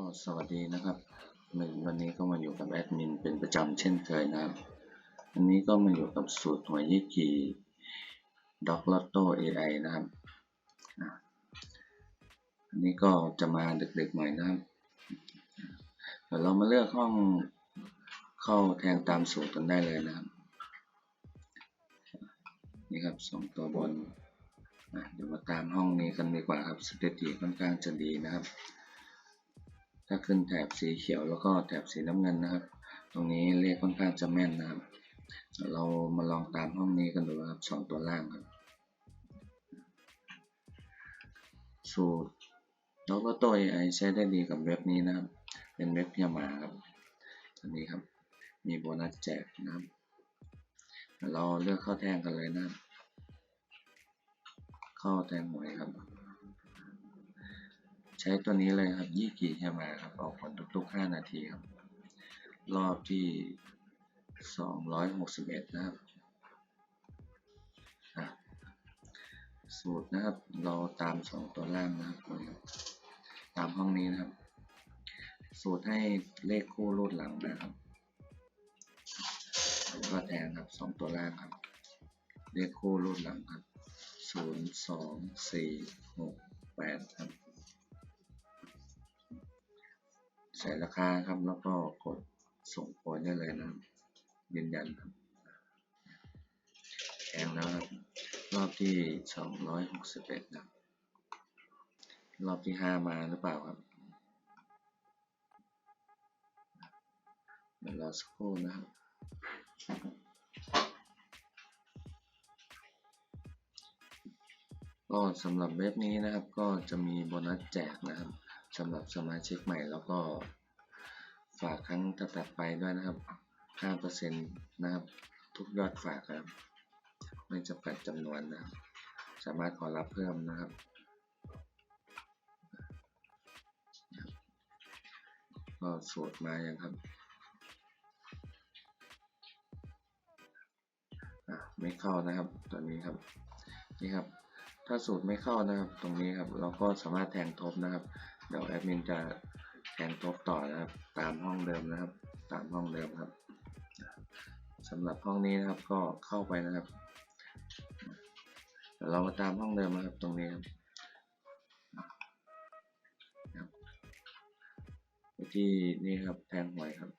ก็สวัสดีนะครับ วันนี้ก็มาอยู่กับแอดมินเป็นประจำเช่นเคยนะครับวันนี้ก็มาอยู่กับสูตรหวยยี่กีด็อกลอตโต้เอไอนะครับอันนี้ก็จะมาดึกๆหน่อยนะครับเดี๋ยวเรามาเลือกห้องเข้าแทงตามสูตรกันได้เลยนะครับ นี่ครับสองตัวบนอะเดี๋ยวมาตามห้องนี้กันดีกว่าครับสถิติค่อนข้างจะดีนะครับ ถ้าขึ้นแถบสีเขียวแล้วก็แถบสีน้ำเงินนะครับ ตรงนี้เลขค่อนข้างจะแม่นนะครับ เรามาลองตามห้องนี้กันดูครับสองตัวล่างครับ สูตรแล้วก็ตัว AI ใช้ได้ดีกับเว็บนี้นะครับ เป็นเว็บยามาครับอันนี้ครับ มีโบนัสแจกนะครับ เราเลือกเข้าแทงกันเลยนะครับ เข้าแทงหวยครับ ช้ตัวนี้เลยครับยี่กี่แค่มาครับ ออกผลทุกๆ 5 นาทีครับ รอบที่ 261 นะครับอะสูตรนะครับ เราตาม 2 ตัวล่างนะครับตามห้องนี้นะครับ สูตรให้เลขคู่รูดหลังนะครับก็แทนครับ2ตัวล่างครับ เลขคู่รูดหลังครับ 0 2 4 6 8 ครับ ใส่ราคาครับ แล้วก็กดส่งโอนได้เลยนะยืนยันครับแองแล้วครับ รอบที่สองร้อยหกสิบเอ็ดนะรอบที่ห้ามาหรือเปล่าครับเดี๋ยวรอสักครู่นะครับ ก็สำหรับเว็บนี้นะครับ ก็จะมีโบนัสแจกนะครับ สำหรับสมาชิกใหม่แล้วก็ฝากครั้งถัดไปด้วยนะครับ 5%นะครับ ทุกยอดฝากครับ ไม่จำกัดจำนวนนะครับ สามารถขอรับเพิ่มนะครับ ก็สูตรมาอย่างครับไม่เข้านะครับตัวนี้ครับ นี่ครับ ถ้าสูตรไม่เข้านะครับ ตรงนี้ครับ เราก็สามารถแทงทบนะครับ เดี๋ยวแอดมินจะแทงทบต่อนะครับ ตามห้องเดิมนะครับ ตามห้องเดิมครับสำหรับห้องนี้นะครับก็เข้าไปนะครับเดี๋ยวเรามาตามห้องเดิมนะครับตรงนี้ครับไปที่นี่ครับแทงหวยครับ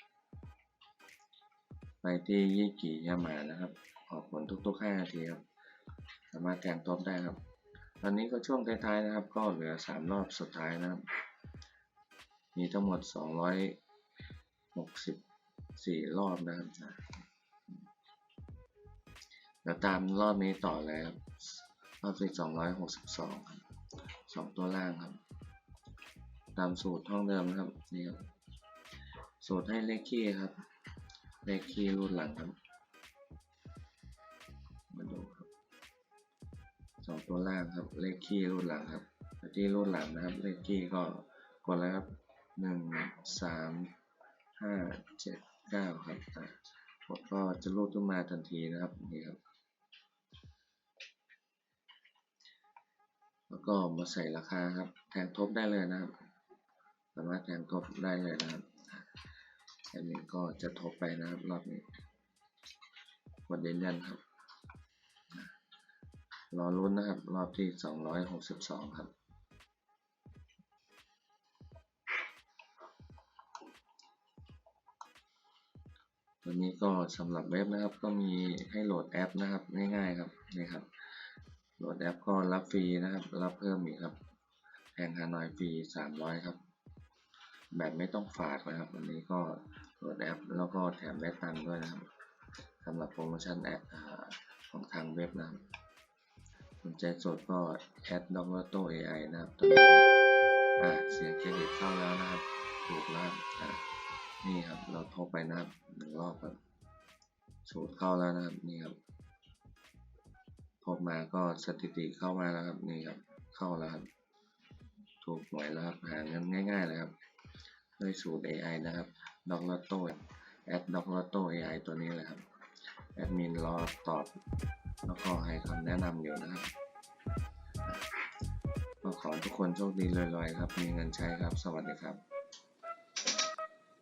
ไปที่ยี่กี่ยามานะครับ ออกผลทุกๆ5นาทีครับ สามารถแทงทบได้ครับ ตอนนี้ก็ช่วงท้ายๆนะครับ ก็เหลือ 3 รอบสุดท้ายนะครับ มีทั้งหมด 264 รอบนะครับเดี๋ยวตามรอบนี้ต่อเลยครับ รอบที่262ครับสองตัวล่างครับ ตามสูตรห้องเดิมนะครับนี่ครับสูตรให้เลขคี่ครับ เลขคี่รูดหลังครับ ตัวล่างครับ เลขคี่รูดหลังครับที่รูดหลังนะครับ เลขคี่ก็กดแล้วครับหนึ่งสามห้าเจ็ดเก้าครับกดก็จะรูดขึ้นมาทันทีนะครับนี่ครับ แล้วก็มาใส่ราคาครับ แทงทบได้เลยนะครับ สามารถแทงทบได้เลยนะครับอันนี้ก็จะทบไปนะครับรอบนี้กดยืนยันครับ รอรุ้นนะครับ รอบที่ 262 ครับตัวนี้ก็สำหรับเว็บนะครับ ก็มีให้โหลดแอปนะครับ ง่ายๆครับนี่ครับ โหลดแอปก็รับฟรีนะครับ รับเพิ่มอีกครับแพงฮานอยฟรี 300 ครับ แบบไม่ต้องฝากนะครับ วันนี้ก็โหลดแอป แล้วก็แถมได้ตังค์ด้วยนะครับสำหรับโปรโมชั่นแอปของทางเว็บนะครับ สนใจสดก็แอดด็อกโตเอไอนะครับตัวนี้ครับอ่าเสียงเครดิตเข้าแล้วนะครับ ถูกแล้วอ่านี่ครับเราโทรไปนะครับหนึ่งรอบครับสูตรเข้าแล้วนะครับนี่ครับโทรมาก็สถิติเข้ามาแล้วครับนี่ครับเข้าแล้วครับถูกหวยแล้วครับหาเงินง่ายๆเลยครับด้วยสูตร AI นะครับด็อกโตแอดด็อกโตเอไอตัวนี้เลยครับแอดมินรอตอบ แล้วก็ให้คำแนะนำอยู่นะครับก็ขอทุกคนโชคดีรวยๆครับ มีเงินใช้ครับ สวัสดีครับ